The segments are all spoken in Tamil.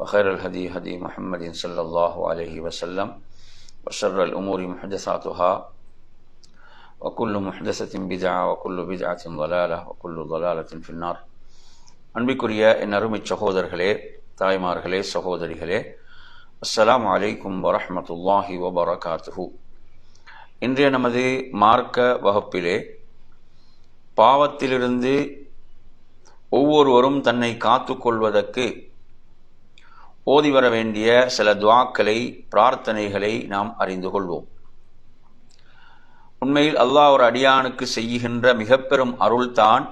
وخير الهدي هدي محمد صلى الله عليه وسلم وشر الأمور محدثاتها وكل محدثة بدعة وكل بدعة ضلالة وكل ضلالة في النار அன்பிற்குரிய என் அருமை சகோதரர்களே தாய்மார்களே சகோதரிகளே அஸ்ஸலாமு அலைக்கும் வரஹமத்துல்லாஹி வபரகாத்துஹு இன்றைய நமது மார்க்க வகுப்பிலே பாவத்திலிருந்து ஒவ்வொருவரும் தன்னை காத்துக்கொள்வதற்கு ஓதி வர வேண்டிய சில துவாக்களை பிரார்த்தனைகளை நாம் அறிந்து கொள்வோம். உண்மையில் அல்லாஹ் ஒரு அடியானுக்கு செய்கின்ற மிக பெரும் அருள்தான்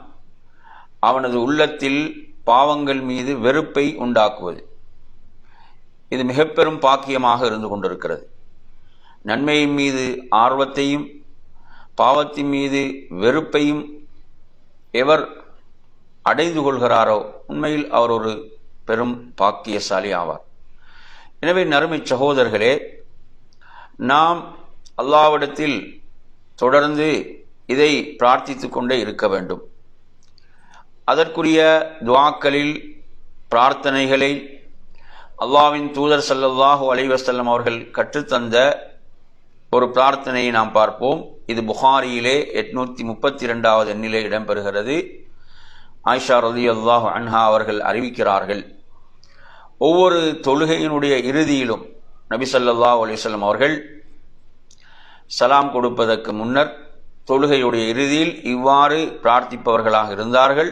அவனது உள்ளத்தில் பாவங்கள் மீது வெறுப்பை உண்டாக்குவது. இது மிக பெரும் பாக்கியமாக இருந்து கொண்டிருக்கிறது. நன்மையின் மீது ஆர்வத்தையும் பாவத்தின் மீது வெறுப்பையும் எவர் அடைந்து கொள்கிறாரோ உண்மையில் அவர் ஒரு பெரும் பாக்கியசாலி ஆவார். எனவே நறுமை சகோதரர்களே நாம் அல்லாவிடத்தில் தொடர்ந்து இதை பிரார்த்தித்து கொண்டே இருக்க வேண்டும். அதற்குரிய துவாக்களில் பிரார்த்தனைகளை அல்லாவின் தூதர் சல்லல்லாஹு அலைவசல்லம் அவர்கள் கற்றுத்தந்த ஒரு பிரார்த்தனையை நாம் பார்ப்போம். இது புகாரியிலே எட்நூத்தி முப்பத்தி இரண்டாவது எண்ணிலே இடம்பெறுகிறது. ஆயிஷா ரதி அல்லாஹ் அன்ஹா அவர்கள் அறிவிக்கிறார்கள். ஒவ்வொரு தொழுகையினுடைய இறுதியிலும் நபி சல்லாஹ் அலிசல்லம் அவர்கள் சலாம் கொடுப்பதற்கு முன்னர் தொழுகையுடைய இறுதியில் இவ்வாறு பிரார்த்திப்பவர்களாக இருந்தார்கள்.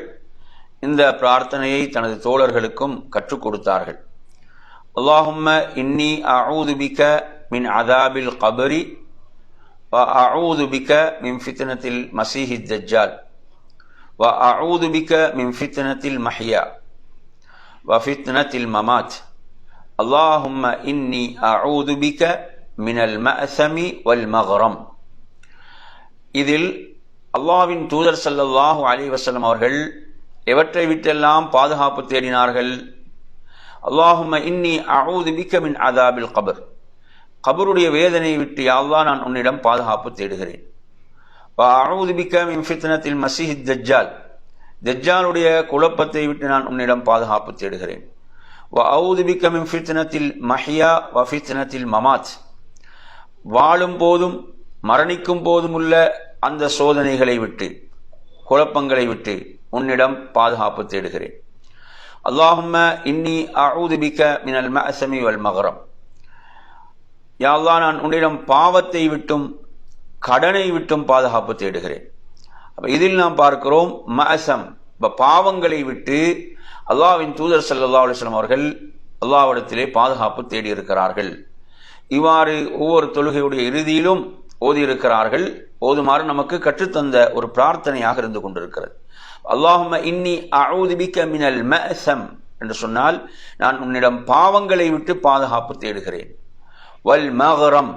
இந்த பிரார்த்தனையை தனது தோழர்களுக்கும் கற்றுக் கொடுத்தார்கள். அல்லாஹும்ம இன்னி அஊதுபிக்க மின் அதாபில் கபரி அஊதுபிக்க மின் ஃபித்னத்தில் மசீஹி தஜ்ஜால். வ அஊதுபிக மின் ஃபித்னத்தில் மஹியா வ ஃபித்னத்தில் மமாத் அல்லாஹும்ம இன்னி அஊதுபிக மினல் மசமி வல் மகரம் இதில் அல்லாவின் தூதர் சல்லல்லாஹு அலி வசலம் அவர்கள் எவற்றை விட்டெல்லாம் பாதுகாப்பு தேடினார்கள்? அல்லாஹும இன்னி அவுது பிக்க மின் அதாபில் கபர் கபருடைய வேதனையை விட்டு அல்லா நான் உன்னிடம் பாதுகாப்பு தேடுகிறேன். அவுது மின் ஃபித்னத்தில் மசிஹித் தஜ்ஜால். தஜ்ஜாலுடைய குழப்பத்தை விட்டு நான் உன்னிடம் பாதுகாப்பு தேடுகிறேன். வ அவுது மின் ஃபித்னத்தில் மஹியா வ ஃபித்னத்தில் மமாத். வாழும் போதும் மரணிக்கும் போதும் உள்ள அந்த சோதனைகளை விட்டு குழப்பங்களை விட்டு உன்னிடம் பாதுகாப்பு தேடுகிறேன். அல்லாஹும்ம இன்னி அவுதுபிக்க மினல் மஅசமி வல் மகரம் யாழ்லா நான் உன்னிடம் பாவத்தை விட்டும் கடனை விட்டும் பாதுகாப்பு தேடுகிறேன். அப்போ இதில் நாம் பார்க்கிறோம் மஅசம் பாவங்களை விட்டு அல்லாவின் தூதர் சல்லா அலிஸ்லாம் அவர்கள் அல்லாவிடத்திலே பாதுகாப்பு தேடியிருக்கிறார்கள். இவ்வாறு ஒவ்வொரு தொழுகையுடைய இறுதியிலும் ஓதியிருக்கிறார்கள். ஓதுமாறு நமக்கு கற்றுத்தந்த ஒரு பிரார்த்தனையாக இருந்து கொண்டிருக்கிறது. அல்லாஹும இன்னி அழுதுபிக்க மினல் மசம் என்று சொன்னால் நான் உன்னிடம் பாவங்களை விட்டு பாதுகாப்பு தேடுகிறேன். வல் மகரம்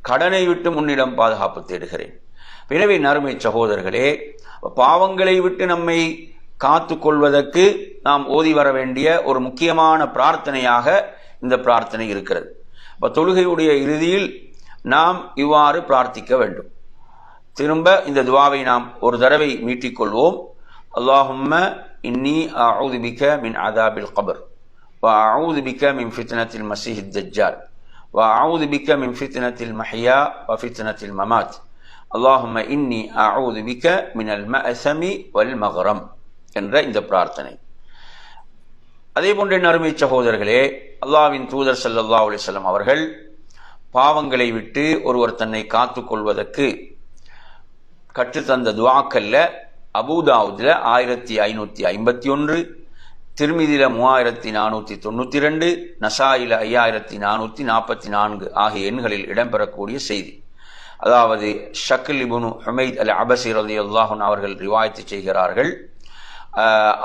கடனை விட்டு உன்னிடம் பாதுகாப்பு தேடுகிறேன். எனவே நறுமை சகோதரர்களே பாவங்களை விட்டு நம்மை காத்து கொள்வதற்கு நாம் ஓதி வர வேண்டிய ஒரு முக்கியமான பிரார்த்தனையாக இந்த பிரார்த்தனை இருக்கிறது. இப்போ தொழுகையுடைய இறுதியில் நாம் இவ்வாறு பிரார்த்திக்க வேண்டும். திரும்ப இந்த துவாவை நாம் ஒரு தடவை மீட்டிக்கொள்வோம். அல்லாஹும்ம இன்னி அவுதுபிக்க மின் அதாபில் கபர். வ அவுதுபிக்க மின் ஃபித்னத்தில் மசிஹித் தஜ்ஜால். وأعوذ بك من فتنة المحيا وفتنة الممات اللهم إني أعوذ بك من المأثم والمغرم என்ற இந்த பிரார்த்தனை அதே போன்ற நறுமை சகோதரர்களே அல்லாவின் தூதர் சல்லல்லா அலிசல்லம் அவர்கள் பாவங்களை விட்டு ஒருவர் தன்னை காத்துக் கொள்வதற்கு கற்றுத்தந்த துவாக்கல்ல அபுதாவுதில் ஆயிரத்தி ஐநூற்றி ஐம்பத்தி ஒன்று திருமிதியில் மூவாயிரத்தி நானூற்றி தொண்ணூற்றி ரெண்டு நசாயில் ஐயாயிரத்தி நானூற்றி நாற்பத்தி நான்கு ஆகிய எண்களில் இடம்பெறக்கூடிய செய்தி. அதாவது ஷக்கில் இபுனு ஹமைத் அல் அபசி ரதி அல்லாஹன் அவர்கள் ரிவாயத்து செய்கிறார்கள்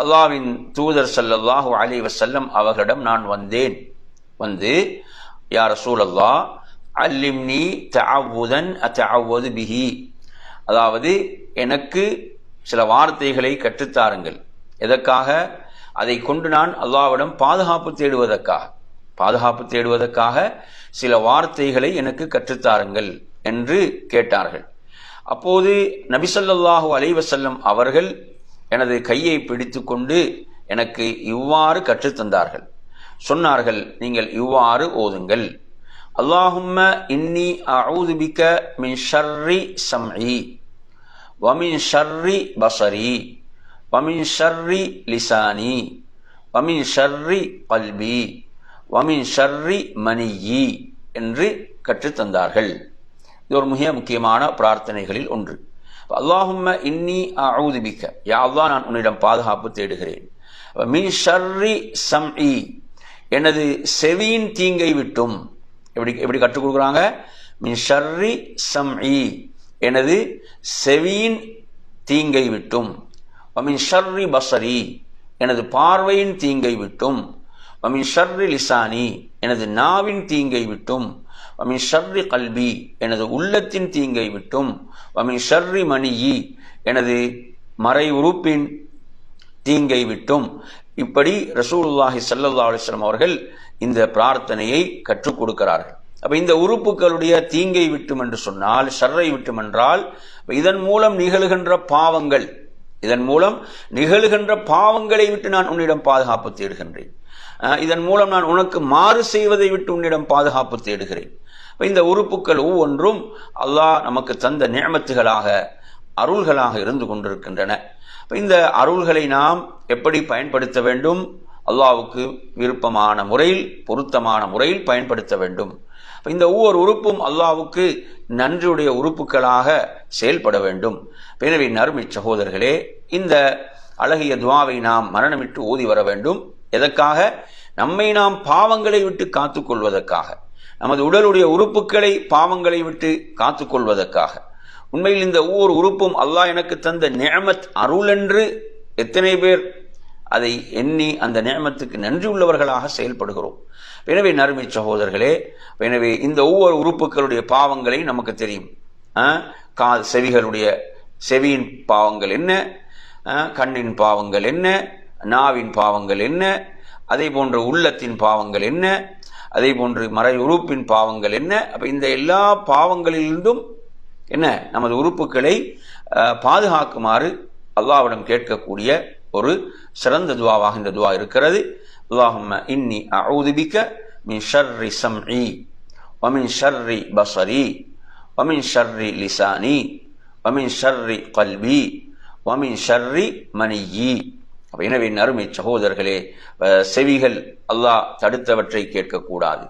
அல்லாவின் தூதர் சல்லல்லாஹு அலி வசல்லம் அவர்களிடம் நான் வந்தேன். வந்து யார் ரசூல் அல்லா அல்லிம்னி தஅவுதன் அத்தஅவது பிஹி. அதாவது எனக்கு சில வார்த்தைகளை கற்றுத்தாருங்கள் எதற்காக? அதை கொண்டு நான் அல்லாவிடம் பாதுகாப்பு தேடுவதற்காக பாதுகாப்பு தேடுவதற்காக சில வார்த்தைகளை எனக்கு கற்றுத்தாருங்கள் என்று கேட்டார்கள். அப்போது நபிசல்லாஹு அலைவசல்லம் அவர்கள் எனது கையை பிடித்து கொண்டு எனக்கு இவ்வாறு கற்றுத்தந்தார்கள். சொன்னார்கள் நீங்கள் இவ்வாறு ஓதுங்கள். அல்லாஹும்ம இன்னி அவுதுபிக்க மின் ஷர்ரி சம்இ வமின் ஷர்ரி பசரி வமின் ஷர்ரி லிசானி வமின் ஷர்ரி கல்பி வமின் ஷர்ரி மணியி என்று கற்றுத்தந்தார்கள் இது ஒரு மிக முக்கியமான பிரார்த்தனைகளில் ஒன்று. அல்லாஹும்ம இன்னி அவுதிபிக்க யாவ்தான் நான் உன்னிடம் பாதுகாப்பு தேடுகிறேன் மின் ஷர்ரி சம்இ எனது செவியின் தீங்கை விட்டும் எப்படி எப்படி கற்றுக் கொடுக்குறாங்க? மின் ஷர்ரி சம்இ எனது செவியின் தீங்கை விட்டும் வமின் ஷர்ரி பசரி எனது பார்வையின் தீங்கை விட்டும். வமின் ஷர்ரி லிசானி எனது நாவின் தீங்கை விட்டும். வமின் ஷர்ரி கல்வி எனது உள்ளத்தின் தீங்கை விட்டும். வமின் ஷர்ரி மணியி எனது மறை உறுப்பின் தீங்கை விட்டும். இப்படி ரசூலுல்லாஹி சல்லா அலிஸ்லாம் அவர்கள் இந்த பிரார்த்தனையை கற்றுக் கொடுக்கிறார்கள். அப்ப இந்த உறுப்புகளுடைய தீங்கை விட்டும் என்று சொன்னால் ஷர்ரை விட்டும் என்றால் இதன் மூலம் நிகழ்கின்ற பாவங்கள் இதன் மூலம் நிகழ்கின்ற பாவங்களை விட்டு நான் உன்னிடம் பாதுகாப்பு தேடுகின்றேன். இதன் மூலம் நான் உனக்கு மாறு செய்வதை விட்டு உன்னிடம் பாதுகாப்பு தேடுகிறேன். இந்த உறுப்புகள் ஒவ்வொன்றும் அல்லாஹ் நமக்கு தந்த நியமத்துகளாக அருள்களாக இருந்து கொண்டிருக்கின்றன. இந்த அருள்களை நாம் எப்படி பயன்படுத்த வேண்டும்? அல்லாவுக்கு விருப்பமான முறையில் பொருத்தமான முறையில் பயன்படுத்த வேண்டும். இந்த ஒவ்வொரு உறுப்பும் அல்லாவுக்கு நன்றியுடைய உறுப்புகளாக செயல்பட வேண்டும். எனவே நறுமை சகோதரர்களே இந்த அழகிய துவாவை நாம் மரணமிட்டு ஓதி வர வேண்டும். எதற்காக? நம்மை நாம் பாவங்களை விட்டு காத்துக்கொள்வதற்காக. நமது உடலுடைய உறுப்புகளை பாவங்களை விட்டு காத்துக்கொள்வதற்காக. உண்மையில் இந்த ஒவ்வொரு உறுப்பும் அல்லாஹ் எனக்கு தந்த நேமத் அருள் என்று எத்தனை பேர் அதை எண்ணி அந்த நேமத்துக்கு நன்றி உள்ளவர்களாக செயல்படுகிறோம். எனவே நறுமை சகோதரர்களே எனவே இந்த ஒவ்வொரு உறுப்புகளுடைய பாவங்களை நமக்கு தெரியும். கா செவிகளுடைய செவியின் பாவங்கள் என்ன? கண்ணின் பாவங்கள் என்ன? நாவின் பாவங்கள் என்ன? அதே போன்று உள்ளத்தின் பாவங்கள் என்ன? அதே போன்று மறை உறுப்பின் பாவங்கள் என்ன? அப்போ இந்த எல்லா பாவங்களிலிருந்தும் என்ன? நமது உறுப்புகளை பாதுகாக்குமாறு அல்லாவிடம் கேட்கக்கூடிய ஒரு சிறந்த துவாவாக இந்த துவா இருக்கிறது. அல்லாஹும்ம இன்னி அவுதுபிக்க மின் ஷர்ரி சம்இ ஒமின் ஷர்ரி பசரி. ஒமின் ஷர்ரி லிசானி ஒமின் ஷர்ரி கல்வி வமின் ஷர்ரி மணியி எனவே அருமை சகோதரர்களே செவிகள் அல்லாஹ் தடுத்தவற்றை கேட்கக்கூடாது.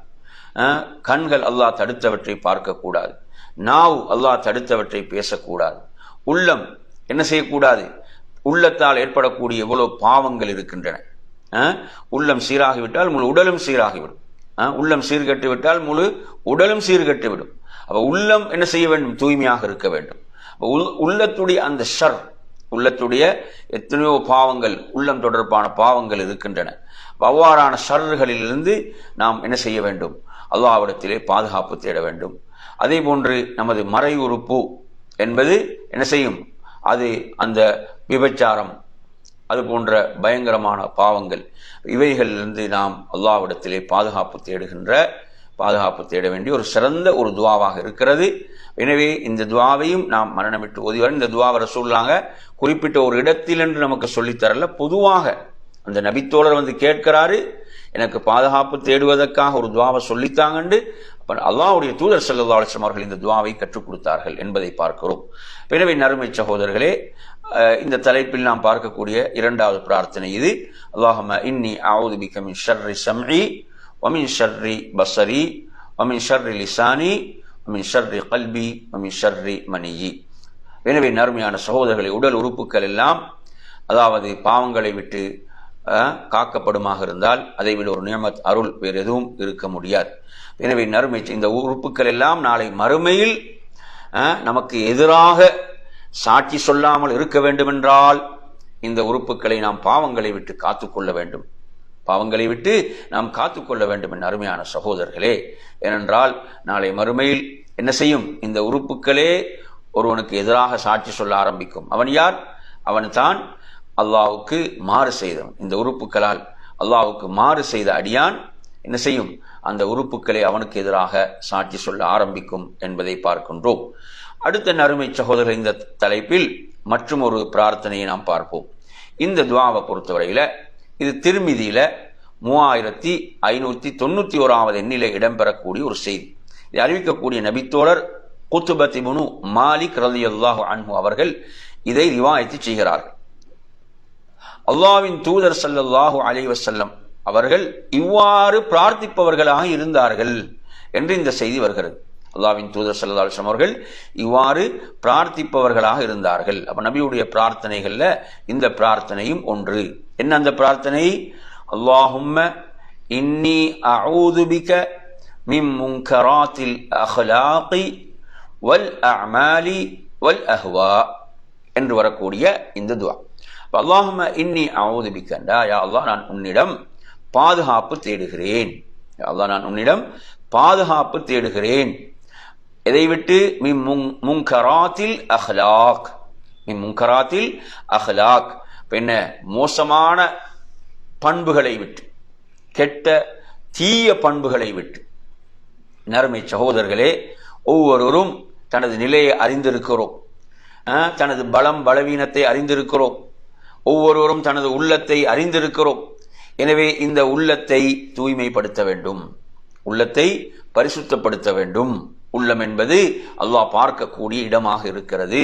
கண்கள் அல்லாஹ் தடுத்தவற்றை பார்க்கக்கூடாது. நாவ் அல்லாஹ் தடுத்தவற்றை பேசக்கூடாது. உள்ளம் என்ன செய்யக்கூடாது? உள்ளத்தால் ஏற்படக்கூடிய எவ்வளவு பாவங்கள் இருக்கின்றன. உள்ளம் சீராகிவிட்டால் முழு உடலும் சீராகிவிடும். உள்ளம் சீர்கட்டு விட்டால் முழு உடலும் சீர்கட்டு விடும் அப்போ உள்ளம் என்ன செய்ய வேண்டும்? தூய்மையாக இருக்க வேண்டும். உள்ளத்துடைய அந்த ஷர் உள்ளத்துடைய எத்தனையோ பாவங்கள் உள்ளம் தொடர்பான பாவங்கள் இருக்கின்றன. அவ்வாறான ஷர்களிலிருந்து நாம் என்ன செய்ய வேண்டும்? அல்லாவிடத்திலே பாதுகாப்பு தேட வேண்டும். அதே போன்று நமது மறை உறுப்பு என்பது என்ன செய்யும்? அது அந்த விபச்சாரம் அது போன்ற பயங்கரமான பாவங்கள் இவைகளிலிருந்து நாம் அல்லாவிடத்திலே பாதுகாப்பு தேடுகின்ற பாதுகாப்பு தேட வேண்டிய ஒரு சிறந்த ஒரு துவாவாக இருக்கிறது. எனவே இந்த துவாவையும் நாம் மரணமிட்டு ஓதி இந்த துவாவை ரசூல்லாங்க குறிப்பிட்ட ஒரு இடத்தில் என்று நமக்கு சொல்லித்தரல பொதுவாக அந்த நபித்தோழர் வந்து கேட்கிறாரு எனக்கு பாதுகாப்பு தேடுவதற்காக ஒரு துவாவை சொல்லித்தாங்கண்டு. அப்போ அல்லாவுடைய தூதர் சல்லா அலிஸ்லாம் அவர்கள் இந்த துவாவை கற்றுக் கொடுத்தார்கள் என்பதை பார்க்கிறோம். எனவே நறுமை சகோதரர்களே இந்த தலைப்பில் நாம் பார்க்கக்கூடிய இரண்டாவது பிரார்த்தனை இது. அல்லாஹம இன்னி ஆவுது பிகமின் ஷர்ரி சம்இ வமின் ஷர்ரி பசரி அமின் ஷர்ரி லிசானி அமின் ஷர்ரி கல்வி அமின் ஷர்ரி மணியி எனவே நறுமையான சகோதரர்களை உடல் உறுப்புகள் எல்லாம் அதாவது பாவங்களை விட்டு காக்கப்படுமாக இருந்தால் அதை விட ஒரு நியமத் அருள் வேறு எதுவும் இருக்க முடியாது. எனவே நறுமை இந்த உறுப்புகள் எல்லாம் நாளை மறுமையில் நமக்கு எதிராக சாட்சி சொல்லாமல் இருக்க வேண்டுமென்றால் இந்த உறுப்புகளை நாம் பாவங்களை விட்டு காத்துக்கொள்ள வேண்டும். பாவங்களை விட்டு நாம் காத்துக்கொள்ள வேண்டும் என் அருமையான சகோதரர்களே. ஏனென்றால் நாளை மறுமையில் என்ன செய்யும்? இந்த உறுப்புகளே ஒருவனுக்கு எதிராக சாட்சி சொல்ல ஆரம்பிக்கும். அவன் யார்? அவன் தான் அல்லாவுக்கு மாறு செய்தவன். இந்த உறுப்புகளால் அல்லாவுக்கு மாறு செய்த அடியான் என்ன செய்யும்? அந்த உறுப்புகளை அவனுக்கு எதிராக சாட்சி சொல்ல ஆரம்பிக்கும் என்பதை பார்க்கின்றோம். அடுத்த நறுமை சகோதரர் இந்த தலைப்பில் மற்றும் ஒரு பிரார்த்தனையை நாம் பார்ப்போம். இந்த துவாவை பொறுத்தவரையில் இது திருமிதியில மூவாயிரத்தி ஐநூத்தி தொண்ணூத்தி ஓராவது எண்ணிலே இடம்பெறக்கூடிய ஒரு செய்தி. இதை அறிவிக்கக்கூடிய நபித்தோழர் குத்துபத்தி முனு மாலிக் ரலியல்லாஹு அன்ஹு அவர்கள் இதை ரிவாயத்து செய்கிறார்கள். அல்லாவின் தூதர் ஸல்லல்லாஹு அலைஹி வஸல்லம் அவர்கள் இவ்வாறு பிரார்த்திப்பவர்களாக இருந்தார்கள் என்று இந்த செய்தி வருகிறது. அல்லாவின் தூதர் சல்லா அலைஹி அவர்கள் இவ்வாறு பிரார்த்திப்பவர்களாக இருந்தார்கள். அப்போ நபியுடைய பிரார்த்தனைகளில் இந்த பிரார்த்தனையும் ஒன்று. என்ன அந்த பிரார்த்தனை? அல்லாஹும்ம இன்னி அவுதுபிக்க மிம் முங்கராத்தில் அஹ்லாகி வல் அமாலி வல் அஹ்வா என்று வரக்கூடிய இந்த துவா. அல்லாஹும இன்னி அவுதுபிக்கண்டா யா அல்லாஹ் நான் உன்னிடம் பாதுகாப்பு தேடுகிறேன். யா அல்லாஹ் நான் உன்னிடம் பாதுகாப்பு தேடுகிறேன். எதை விட்டு முங்கராத்தில் அஹ்லாக். முங்கராத்தில் அஹ்லாக். என்ன? மோசமான பண்புகளை விட்டு கெட்ட தீய பண்புகளை விட்டு. நறுமை சகோதரர்களே ஒவ்வொருவரும் தனது நிலையை அறிந்திருக்கிறோம். தனது பலம் பலவீனத்தை அறிந்திருக்கிறோம். ஒவ்வொருவரும் தனது உள்ளத்தை அறிந்திருக்கிறோம். எனவே இந்த உள்ளத்தை தூய்மைப்படுத்த வேண்டும். உள்ளத்தை பரிசுத்தப்படுத்த வேண்டும். உள்ளம் என்பது அல்லாஹ் பார்க்கக்கூடிய இடமாக இருக்கிறது.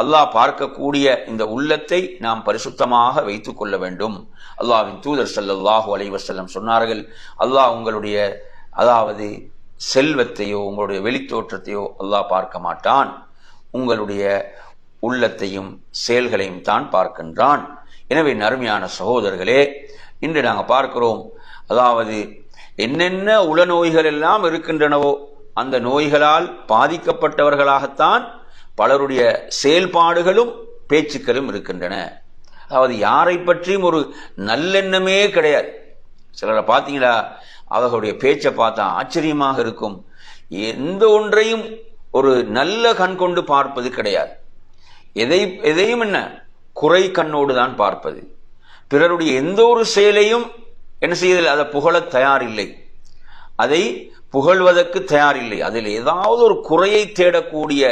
அல்லாஹ் பார்க்கக்கூடிய இந்த உள்ளத்தை நாம் பரிசுத்தமாக வைத்துக் கொள்ள வேண்டும். அல்லாவின் தூதர் சல்லாஹூ அலைவசல்லம் சொன்னார்கள் அல்லாஹ் உங்களுடைய அதாவது செல்வத்தையோ உங்களுடைய வெளித்தோற்றத்தையோ அல்லாஹ் பார்க்க மாட்டான். உங்களுடைய உள்ளத்தையும் செயல்களையும் தான் பார்க்கின்றான். எனவே நறுமையான சகோதரர்களே இன்று நாங்கள் பார்க்கிறோம் அதாவது என்னென்ன உளநோய்கள் எல்லாம் இருக்கின்றனவோ அந்த நோய்களால் பாதிக்கப்பட்டவர்களாகத்தான் பலருடைய செயல்பாடுகளும் பேச்சுக்களும் இருக்கின்றன. அதாவது யாரை பற்றியும் ஒரு நல்லெண்ணமே கிடையாது. சிலரை பார்த்தீங்களா? அவர்களுடைய பேச்சை பார்த்தா ஆச்சரியமாக இருக்கும். எந்த ஒன்றையும் ஒரு நல்ல கண் கொண்டு பார்ப்பது கிடையாது. எதை எதையும் என்ன? குறை கண்ணோடு தான் பார்ப்பது. பிறருடைய எந்த ஒரு செயலையும் என்ன செய்வதில் அதை புகழத் தயாரில்லை. அதை புகழ்வதற்கு தயாரில்லை. அதில் ஏதாவது ஒரு குறையை தேடக்கூடிய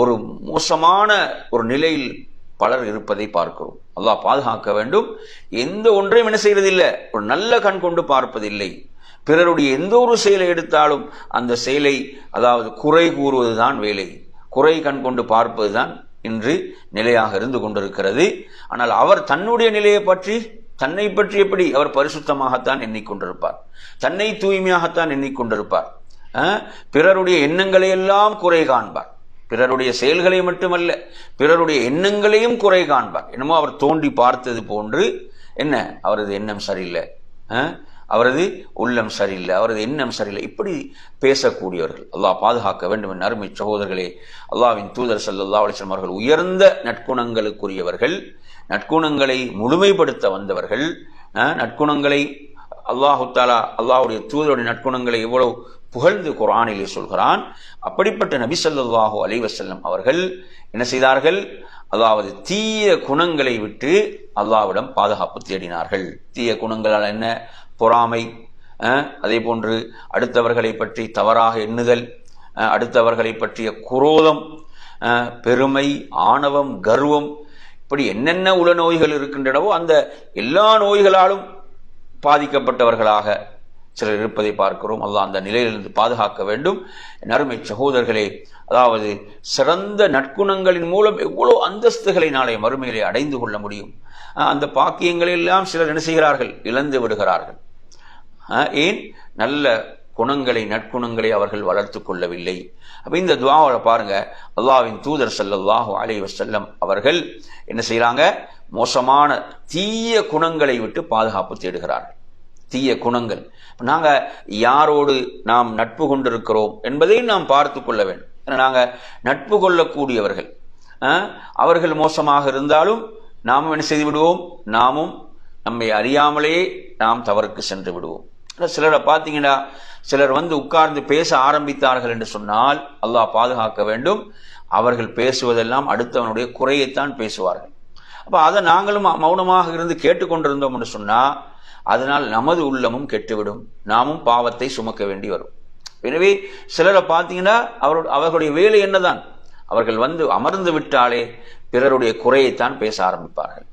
ஒரு மோசமான ஒரு நிலையில் பலர் இருப்பதை பார்க்கிறோம். அல்லாஹ் பாதுகாக்க வேண்டும். எந்த ஒன்றையும் என்ன செய்வதில்லை ஒரு நல்ல கண் கொண்டு பார்ப்பதில்லை. பிறருடைய எந்த ஒரு செயலை எடுத்தாலும் அந்த செயலை அதாவது குறை கூறுவதுதான் வேலை. குறை கண் கொண்டு பார்ப்பதுதான் இன்று நிலையாக இருந்து கொண்டிருக்கிறது. ஆனால் அவர் தன்னுடைய நிலையை பற்றி தன்னை பற்றி எப்படி அவர் பரிசுத்தமாகத்தான் எண்ணிக்கொண்டிருப்பார். தன்னை தூய்மையாகத்தான் எண்ணிக்கொண்டிருப்பார். பிறருடைய எண்ணங்களை எல்லாம் குறை காண்பார். பிறருடைய செயல்களை மட்டுமல்ல பிறருடைய எண்ணங்களையும் குறை காண்பார். என்னமோ அவர் தோண்டி பார்த்தது போன்று என்ன? அவரது எண்ணம் சரியில்லை. அவரது உள்ளம் சரியில்லை அவரது எண்ணம் சரியில்லை. இப்படி பேசக்கூடியவர்கள் அல்லாஹ் பாதுகாக்க வேண்டும் என் அருமை சகோதரர்களே. அல்லாவின் தூதர் ஸல்லல்லாஹு அலைஹி அவர்கள் உயர்ந்த நற்குணங்களுக்குரியவர்கள். நற்குணங்களை முழுமைப்படுத்த வந்தவர்கள் நற்குணங்களை அல்லாஹு தாலா அல்லாஹுடைய தூதருடைய நற்குணங்களை எவ்வளவு புகழ்ந்து குரானிலே சொல்கிறான். அப்படிப்பட்ட நபி சொல்லாஹு அலைஹி வஸல்லம் அவர்கள் என்ன செய்தார்கள்? அதாவது தீய குணங்களை விட்டு அல்லாவிடம் பாதுகாப்பு தேடினார்கள். தீய குணங்களால் என்ன? பொறாமை அதே போன்று அடுத்தவர்களை பற்றி தவறாக எண்ணுதல் அடுத்தவர்களை பற்றிய குரோதம் பெருமை ஆணவம் கர்வம் இப்படி என்னென்ன உள நோய்கள் இருக்கின்றனவோ அந்த எல்லா நோய்களாலும் பாதிக்கப்பட்டவர்களாக சிலர் இருப்பதை பார்க்கிறோம். அல்லாஹ் அந்த நிலையிலிருந்து பாதுகாக்க வேண்டும். நறுமை சகோதரர்களே அதாவது சிறந்த நற்குணங்களின் மூலம் எவ்வளோ அந்தஸ்துகளை நாளை மறுமையிலே அடைந்து கொள்ள முடியும்? அந்த பாக்கியங்களை எல்லாம் சிலர் என்ன செய்கிறார்கள்? இழந்து விடுகிறார்கள். ஏன்? நல்ல குணங்களை நற்குணங்களை அவர்கள் வளர்த்து கொள்ளவில்லை. அப்ப இந்த துவாவில் பாருங்க அல்லாவின் தூதர் சல்லாஹூ அலி வசல்லம் அவர்கள் என்ன செய்கிறாங்க மோசமான தீய குணங்களை விட்டு பாதுகாப்பு தேடுகிறார்கள். தீய குணங்கள். நாங்கள் நாங்க யாரோடு நாம் நட்பு கொண்டிருக்கிறோம் என்பதையும் நாம் பார்த்து கொள்ள வேண்டும். ஏன்னா நாங்க நட்பு கொள்ளக்கூடியவர்கள். அவர்கள் மோசமாக இருந்தாலும் நாமும் என்ன செய்து விடுவோம்? நாமும் நம்மை அறியாமலே நாம் தவறுக்கு சென்று விடுவோம். சிலரை பார்த்தீங்கன்னா சிலர் வந்து உட்கார்ந்து பேச ஆரம்பித்தார்கள் என்று சொன்னால் அல்லாஹ் பாதுகாக்க வேண்டும். அவர்கள் பேசுவதெல்லாம் அடுத்தவனுடைய குறையைத்தான் பேசுவார்கள். அப்போ அதை நாங்களும் மௌனமாக இருந்து கேட்டுக்கொண்டிருந்தோம் என்று சொன்னால் அதனால் நமது உள்ளமும் கெட்டுவிடும். நாமும் பாவத்தை சுமக்க வேண்டி வரும். எனவே சிலரை பார்த்தீங்கன்னா அவரோட அவர்களுடைய வேலை என்னதான்? அவர்கள் வந்து அமர்ந்து விட்டாலே பிறருடைய குறையைத்தான் பேச ஆரம்பிப்பார்கள்.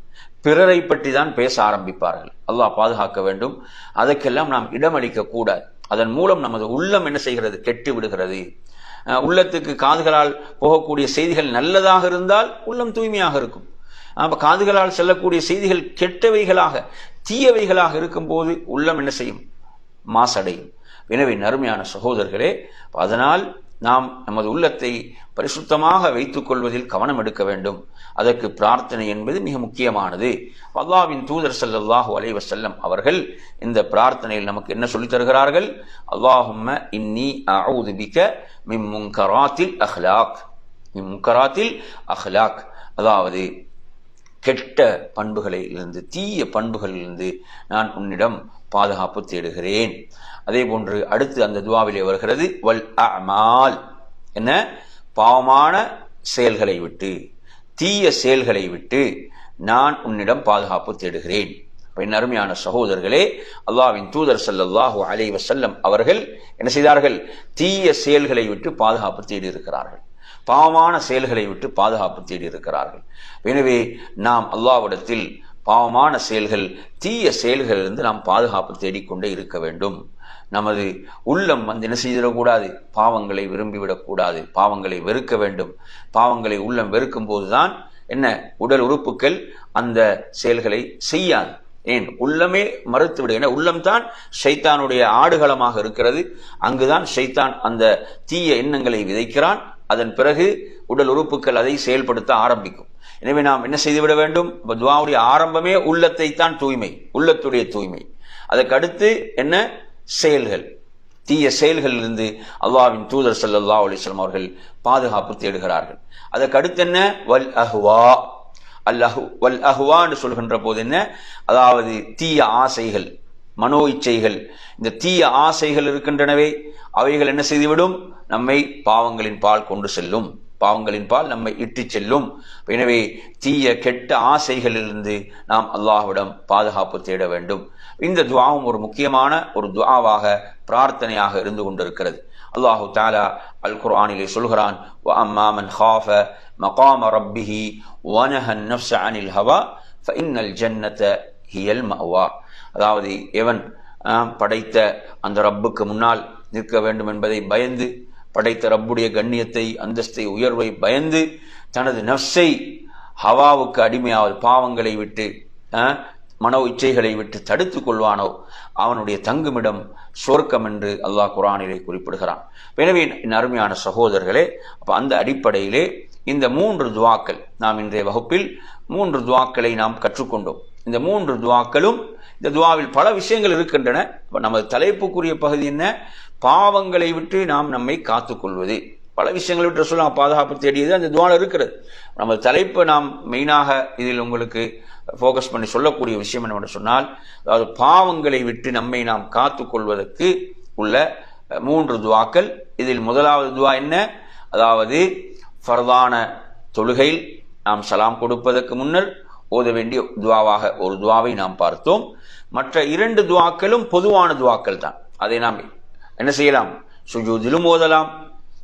பிறரை பற்றி தான் பேச ஆரம்பிப்பார்கள். அல்லாஹ் பாதுகாக்க வேண்டும். அதற்கெல்லாம் நாம் இடமளிக்க கூடாது அதன் மூலம் நமது உள்ளம் என்ன செய்கிறது? கெட்டு விடுகிறது. உள்ளத்துக்கு காதுகளால் போகக்கூடிய செய்திகள் நல்லதாக இருந்தால் உள்ளம் தூய்மையாக இருக்கும். அப்போ காதுகளால் செல்லக்கூடிய செய்திகள் கெட்டவைகளாக தீயவைகளாக இருக்கும்போது உள்ளம் என்ன செய்யும்? மாசடையும். எனவே நறுமையான சகோதரர்களே அதனால் நாம் நமது உள்ளத்தை பரிசுத்தமாக வைத்துக் கொள்வதில் கவனம் எடுக்க வேண்டும். அதற்கு பிரார்த்தனை என்பது மிக முக்கியமானது. அல்லாவின் தூதர் சல்லாஹூ அலைஹி செல்லம் அவர்கள் இந்த பிரார்த்தனையில் நமக்கு என்ன சொல்லித் தருகிறார்கள்? அல்லாஹும்ம இன்னி அஊது பிக மின் அஹ்லாக். மிம் முங்கராத்தில் அஹ்லாக். அதாவது கெட்ட பண்புகளிலிருந்து தீய பண்புகளிலிருந்து நான் உன்னிடம் பாதுகாப்பு தேடுகிறேன். அதே போன்று அடுத்து அந்த துவாவிலே வருகிறது வல் அமால் என்ன? பாவமான செயல்களை விட்டு தீய செயல்களை விட்டு நான் உன்னிடம் பாதுகாப்பு தேடுகிறேன். அப்ப என் அருமையான சகோதரர்களே அல்லாவின் தூதர் ஸல்லல்லாஹு அலைஹி வஸல்லம் அவர்கள் என்ன செய்தார்கள்? தீய செயல்களை விட்டு பாதுகாப்பு தேடி இருக்கிறார்கள் பாவமான செயல்களை விட்டு பாதுகாப்பு தேடி இருக்கிறார்கள். எனவே நாம் அல்லாவிடத்தில் பாவமான செயல்கள் தீய செயல்களிலிருந்து நாம் பாதுகாப்பு தேடிக்கொண்டே இருக்க வேண்டும். நமது உள்ளம் வந்து என்ன செய்திடக்கூடாது? பாவங்களை விரும்பிவிடக்கூடாது. பாவங்களை வெறுக்க வேண்டும். பாவங்களை உள்ளம் வெறுக்கும் போதுதான் என்ன? உடல் உறுப்புகள் அந்த செயல்களை செய்யாது. ஏன்? உள்ளமே மறுத்து விடு ஏன்னா உள்ளம்தான் ஷைத்தானுடைய ஆடுகளமாக இருக்கிறது. அங்குதான் ஷைத்தான் அந்த தீய எண்ணங்களை விதைக்கிறான். அதன் பிறகு உடல் உறுப்புகள் அதை செயல்படுத்த ஆரம்பிக்கும். எனவே நாம் என்ன செய்துவிட வேண்டும்? இப்போ துவாவுடைய ஆரம்பமே உள்ளத்தை தான் தூய்மை உள்ளத்துடைய தூய்மை. அதற்கு அடுத்து என்ன? செயல்கள். தீய செயல்களிலிருந்து அல்லாவின் தூதர் சல்லா அலிஸ்லாம் அவர்கள் பாதுகாப்பு தேடுகிறார்கள். அதற்கு அடுத்து என்ன? வல் அஹ்வா. அஹ் வல் அஹ்வான்னு சொல்கின்ற போது என்ன? அதாவது தீய ஆசைகள். மனோ இச்சைகள் இந்த தீய ஆசைகள் இருக்கின்றனவே அவைகள் என்ன செய்துவிடும்? நம்மை பாவங்களின் பால் கொண்டு செல்லும். பாவங்களின் பால் நம்மை இட்டு செல்லும். எனவே தீய கெட்ட ஆசைகளிலிருந்து நாம் அல்லாஹ்விடம் பாதுகாப்பு தேட வேண்டும். இந்த துவாவும் ஒரு முக்கியமான ஒரு துவாவாக பிரார்த்தனையாக இருந்து கொண்டிருக்கிறது. அல்லாஹு தாலா அல் குர்ஆனிலே சொல்கிறான் அம்மாமன் ஹாஃப மகாம ரப்பிஹி வனஹன் நஃப்ஸ அனில் ஹவா ஃபஇன்னல் ஜன்னத ஹியல் மஅவா. அதாவது எவன் படைத்த அந்த ரப்புக்கு முன்னால் நிற்க வேண்டும் என்பதை பயந்து படைத்த ரப்புடைய கண்ணியத்தை அந்தஸ்தை உயர்வை பயந்து தனது நஃப்ஸை ஹவாவுக்கு அடிமையாவது பாவங்களை விட்டு மன மனோ இச்சைகளை விட்டு தடுத்து கொள்வானோ அவனுடைய தங்குமிடம் சொர்க்கம் என்று அல்லாஹ் குரானிலே குறிப்பிடுகிறான். எனவே என் அருமையான சகோதரர்களே அப்போ அந்த அடிப்படையிலே இந்த மூன்று துவாக்கள் நாம் இன்றைய வகுப்பில் மூன்று துவாக்களை நாம் கற்றுக்கொண்டோம். இந்த மூன்று துவாக்களும் இந்த துவாவில் பல விஷயங்கள் இருக்கின்றன. இப்போ நமது தலைப்புக்குரிய பகுதி என்ன? பாவங்களை விட்டு நாம் நம்மை காத்துக்கொள்வது. பல விஷயங்களை விட்டு சொல்லலாம். பாதுகாப்பு தேடியது அந்த துவாவில் இருக்கிறது. நமது தலைப்பை நாம் மெயினாக இதில் உங்களுக்கு ஃபோக்கஸ் பண்ணி சொல்லக்கூடிய விஷயம் என்னவென்று சொன்னால் அதாவது பாவங்களை விட்டு நம்மை நாம் காத்துக்கொள்வதற்கு உள்ள மூன்று துவாக்கள். இதில் முதலாவது துவா என்ன? அதாவது ஃபர்தான தொழுகையில் நாம் சலாம் கொடுப்பதற்கு முன்னர் ஓத வேண்டிய துவாவாக ஒரு துவாவை நாம் பார்த்தோம். மற்ற இரண்டு துவாக்களும் பொதுவான துவாக்கள் தான் அதை நாம் என்ன செய்யலாம்? சுஜூதிலும் ஓதலாம்.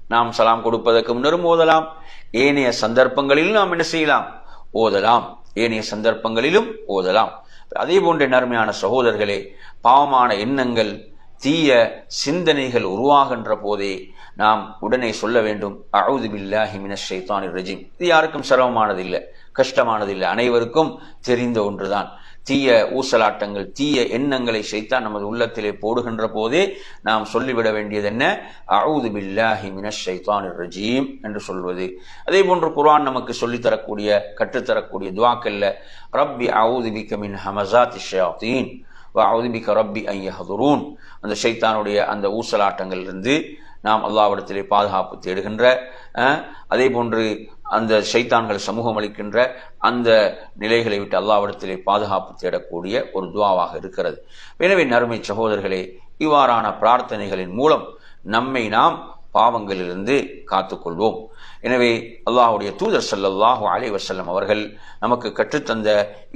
நாம் சலாம் கொடுப்பதற்கு முன்னரும் ஓதலாம். ஏனைய சந்தர்ப்பங்களிலும் நாம் என்ன செய்யலாம்? ஓதலாம். ஏனைய சந்தர்ப்பங்களிலும் ஓதலாம். அதே போன்ற நர்மையான சகோதரர்களே பாவமான எண்ணங்கள் தீய சிந்தனைகள் உருவாகின்ற போதே நாம் உடனே சொல்ல வேண்டும் அவுது பில்லாஹி மினஷ் ஷைத்தானிர் ரஜீம். இது யாருக்கும் சிரமமானதில்லை கஷ்டமானதில்லை. அனைவருக்கும் தெரிந்த ஒன்றுதான். தீய ஊசலாட்டங்கள் தீய எண்ணங்களை செய்தான் நமது உள்ளத்திலே போடுகின்ற போதே நாம் சொல்லிவிட வேண்டியது என்ன? அவுது பில்லாஹி மினஷ் ஷைத்தான் ரஜீம் என்று சொல்வது. அதே போன்று குர்ஆன் நமக்கு சொல்லித்தரக்கூடிய கற்றுத்தரக்கூடிய துவாக்கல்ல ரப்பி அவுது பிக்க மின் ஹமசாத் ஷயாத்தீன் வஅவுதுபிக ரப்பி ஐயஹதுரூன் அந்த ஷைத்தானுடைய அந்த ஊசலாட்டங்களிலிருந்து நாம் அல்லாவிடத்திலே பாதுகாப்பு தேடுகின்ற அதே போன்று அந்த சைத்தான்கள் சமூகம் அளிக்கின்ற அந்த நிலைகளை விட்டு அல்லாவிடத்திலே பாதுகாப்பு தேடக்கூடிய ஒரு துவாவாக இருக்கிறது. எனவே நறுமை சகோதரர்களே இவ்வாறான பிரார்த்தனைகளின் மூலம் நம்மை நாம் பாவங்களிலிருந்து காத்துக்கொள்வோம். எனவே அல்லாஹுடைய தூதர் ஸல்லல்லாஹு அலைஹி வசல்லம் அவர்கள் நமக்கு கற்றுத்தந்த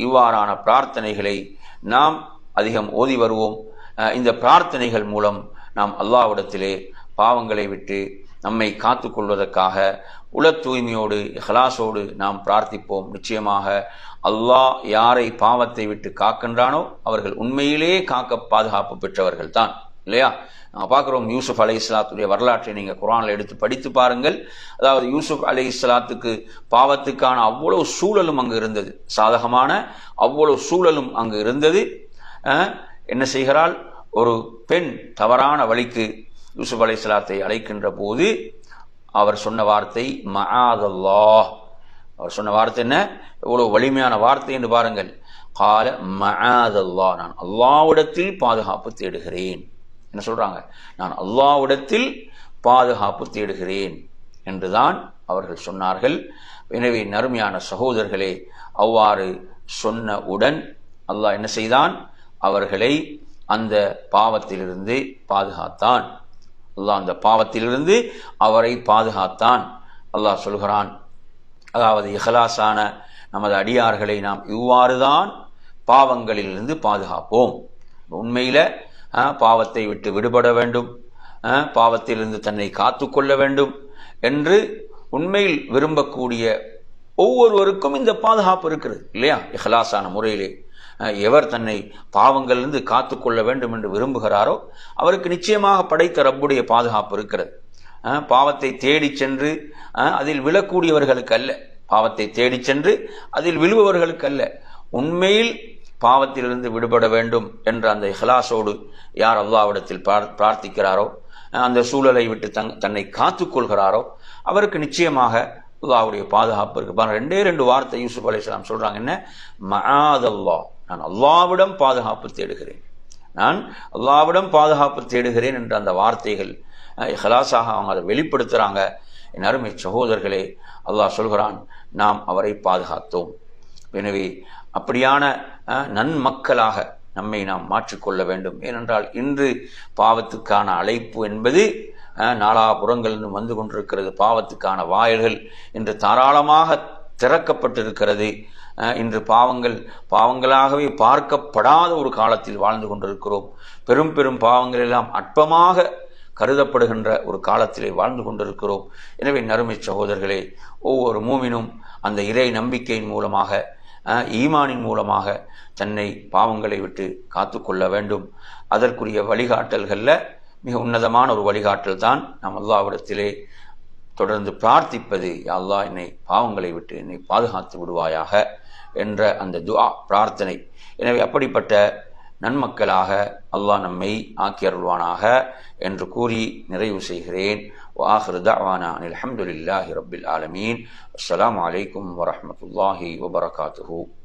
இவ்வாறான பிரார்த்தனைகளை நாம் அதிகம் ஓதி வருவோம். இந்த பிரார்த்தனைகள் மூலம் நாம் அல்லாவிடத்திலே பாவங்களை விட்டு நம்மை காத்துக்கொள்வதற்காக உள தூய்மையோடு ஹலாசோடு நாம் பிரார்த்திப்போம். நிச்சயமாக அல்லாஹ் யாரை பாவத்தை விட்டு காக்கின்றானோ அவர்கள் உண்மையிலே காக்க பாதுகாப்பு பெற்றவர்கள் தான் இல்லையா? நாங்கள் பார்க்குறோம் யூசுப் அலை இஸ்லாத்துடைய வரலாற்றை நீங்கள் குரானில் எடுத்து படித்து பாருங்கள். அதாவது யூசுப் அலை இஸ்லாத்துக்கு பாவத்துக்கான அவ்வளவு சூழலும் அங்கு இருந்தது. சாதகமான அவ்வளவு சூழலும் அங்கு இருந்தது. என்ன செய்கிறாள்? ஒரு பெண் தவறான வழிக்கு யூசுப் அலை இஸ்லாத்தை அழைக்கின்ற போது அவர் சொன்ன வார்த்தை மகாதல்லா அவர் சொன்ன வார்த்தை என்ன? எவ்வளோ வலிமையான வார்த்தை என்று பாருங்கள். கால மகாதல்லா நான் அல்லாவிடத்தில் பாதுகாப்பு தேடுகிறேன். என்ன சொல்றாங்க? நான் அல்லாவிடத்தில் பாதுகாப்பு தேடுகிறேன். என்றுதான் அவர்கள் சொன்னார்கள். எனவே நறுமையான சகோதரர்களே அவ்வாறு சொன்னவுடன் அல்லாஹ் என்ன செய்தான்? அவர்களை அந்த பாவத்திலிருந்து பாதுகாத்தான். அல்லாஹ் அந்த பாவத்திலிருந்து அவரை பாதுகாத்தான். அல்லாஹ் சொல்கிறான் அதாவது இஹலாசான நமது அடியார்களை நாம் இவ்வாறு தான் பாவங்களிலிருந்து பாதுகாப்போம். உண்மையில் பாவத்தை விட்டு விடுபட வேண்டும் பாவத்திலிருந்து தன்னை காத்துக்கொள்ள வேண்டும் என்று உண்மையில் விரும்பக்கூடிய ஒவ்வொருவருக்கும் இந்த பாதுகாப்பு இருக்கிறது இல்லையா? இஹலாசான முறையிலே. எவர் தன்னை பாவங்களிலிருந்து காத்துக்கொள்ள வேண்டும் என்று விரும்புகிறாரோ அவருக்கு நிச்சயமாக படைத்த ரப்புடைய பாதுகாப்பு இருக்கிறது. பாவத்தை தேடிச் சென்று அதில் விழக்கூடியவர்களுக்கு அல்ல. பாவத்தை தேடிச் சென்று அதில் விழுபவர்களுக்கு அல்ல. உண்மையில் பாவத்திலிருந்து விடுபட வேண்டும் என்ற அந்த ஹலாசோடு யார் அல்லாவிடத்தில் பிரார்த்திக்கிறாரோ அந்த சூழலை விட்டு தங் தன்னை காத்துக்கொள்கிறாரோ அவருக்கு நிச்சயமாக அல்லாவுடைய பாதுகாப்பு இருக்கு. பாருங்க ரெண்டே ரெண்டு வார்த்தை யூசுப் அலைஹிஸ்ஸலாம் சொல்றாங்க. என்ன? மகாதல்லா நான் அல்லாவிடம் பாதுகாப்பு தேடுகிறேன். நான் அல்லாவிடம் பாதுகாப்பு தேடுகிறேன் என்ற அந்த வார்த்தைகள் ஹலாசாக அவங்க அதை வெளிப்படுத்துகிறாங்க என் அருமை சகோதரர்களே அல்லாஹ் சொல்கிறான் நாம் அவரை பாதுகாத்தோம். எனவே அப்படியான நன்மக்களாக நம்மை நாம் மாற்றிக்கொள்ள வேண்டும். ஏனென்றால் இன்று பாவத்துக்கான அழைப்பு என்பது நாலாபுறங்களிலும் வந்து கொண்டிருக்கிறது. பாவத்துக்கான வாயில்கள் இன்று தாராளமாக திறக்கப்பட்டிருக்கிறது. இன்று பாவங்கள் பாவங்களாகவே பார்க்கப்படாத ஒரு காலத்தில் வாழ்ந்து கொண்டிருக்கிறோம். பெரும் பெரும் பாவங்கள் எல்லாம் அற்பமாக கருதப்படுகின்ற ஒரு காலத்திலே வாழ்ந்து கொண்டிருக்கிறோம். எனவே நறுமை சகோதரர்களே ஒவ்வொரு மூவினும் அந்த இறை நம்பிக்கையின் மூலமாக ஈமானின் மூலமாக தன்னை பாவங்களை விட்டு காத்துக்கொள்ள வேண்டும். அதற்குரிய வழிகாட்டல்களில் மிக உன்னதமான ஒரு வழிகாட்டல் தான் நாம் அல்லாவிடத்திலே தொடர்ந்து பிரார்த்திப்பது. யா அல்லாஹ் என்னை பாவங்களை விட்டு என்னை பாதுகாத்து விடுவாயாக. என்ற அந்த துஆ பிரார்த்தனை. எனவே அப்படிப்பட்ட நன்மக்களாக அல்லாஹ் நம்மை ஆக்கி அருள்வானாக என்று கூறி நிறைவு செய்கிறேன். வாஹிரு தவானா அனில் அஹமதுல்லாஹி ரபில் ஆலமீன். அஸ்லாம் வலைக்கம் வரமத்துல்லாஹி வபரகாத்துஹூ.